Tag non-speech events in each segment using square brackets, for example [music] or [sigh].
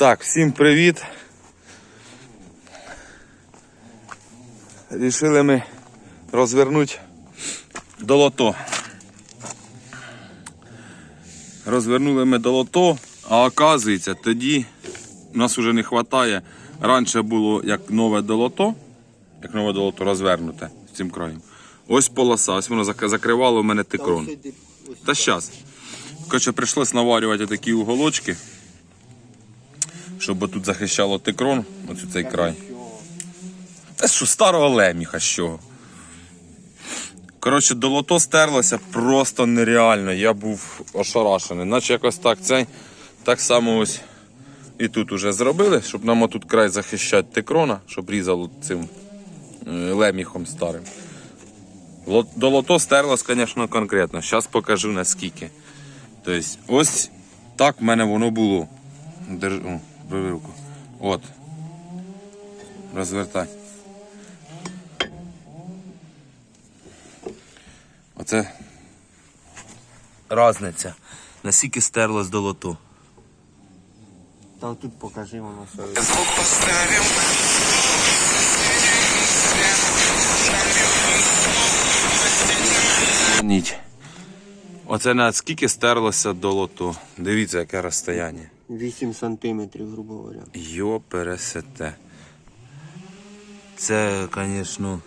Так, всім привіт. Рішили ми розвернути долото. Розвернули ми долото, а оказується, тоді у нас вже не вистачає. Раніше було як нове долото, як нове долото розвернуте з цим краєм. Ось полоса, ось воно закривало в мене тикрон. Та щас. Коротше, прийшлось наварювати такі уголочки, щоб тут захищало тикрон, оцю цей край. Та що, старого леміха з чого. Коротше, долото стерлося просто нереально. Я був ошарашений. Наче якось так цей. Так само ось і тут уже зробили, щоб нам отут край захищати тикрона, щоб різало цим е, леміхом старим. Ло- Долото стерлось, звісно, конкретно. Зараз покажу наскільки. Тобто, ось так в мене воно було. Держ... Руку. От. Розвертай. Оце разниця. Наскільки стерлось долото. Та тут покажи воно все. Ніч. Оце наскільки стерлося долото. Дивіться, яке розстояння. 8 сантиметрів, грубо говоря. Йо пересете. Це, звісно,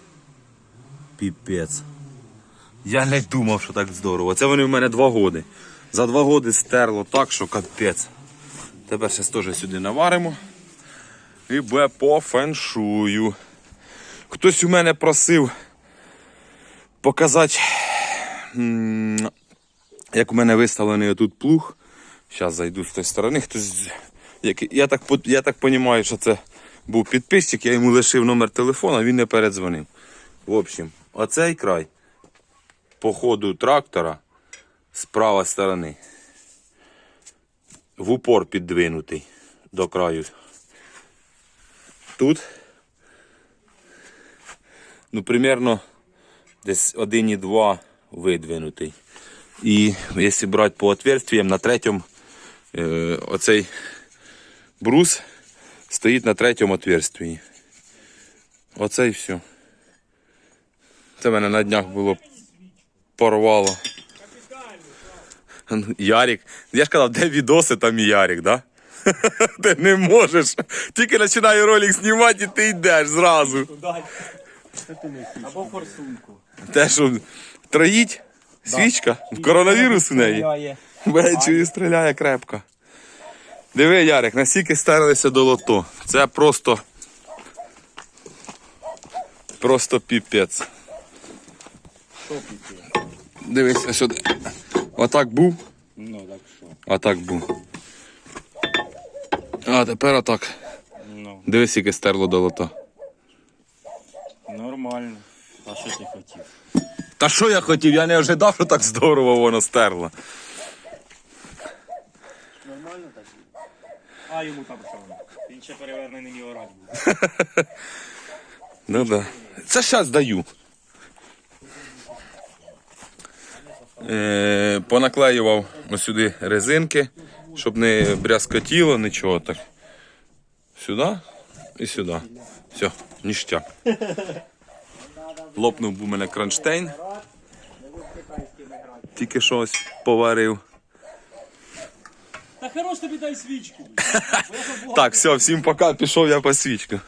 піпець. Я не думав, що так здорово. Це вони в мене два годи. За два годи стерло так, що капець. Тепер ще теж сюди наваримо. І буде по феншую. Хтось у мене просив показати, як у мене виставлений тут плуг. Зараз зайду з тої сторони. Хтось, я так я так розумію, що це був підписчик, я йому лишив номер телефона, він не передзвонив. В общем, оцей край по ходу трактора з правої сторони. В упор піддвинутий до краю. Тут. Ну, примерно десь 1,2 видвинутий. І якщо брати по отверстиям, на третьому оцей брус стоїть на третьому отверстии. Оце і все. Це мене на днях було порвало. Ярик. Я ж казав, де відоси, там і Ярик, да? [laughs] Ти не можеш. Тільки починаю ролик знімати і ти йдеш зразу. Або форсунку. Те, що троїть, свічка, коронавірус у неї. Бе, чую, стріляє крепко. Диви, Ярик, наскільки старилися до лото. Це просто. Просто піпець. Що піти? Дивись, сюди. Отак був, Ну так що? а так був. А тепер отак. Ну, Дивись, скільки стерло до лото. нормально. А що ти хотів? Та що я хотів? Я не ожидав, що так здорово воно стерло. Нормально так? А йому там що? Він ще перевернений не орать. Ну да. Це зараз даю. Е, понаклеював сюди резинки, щоб не брязкотіло, нічого так. Сюди і сюди. Все, ніштяк. Лопнув у мене кронштейн. Тільки щось поварив. Та хорош тобі дай свічку. [laughs] Так, все, всім пока, пішов я по свічку.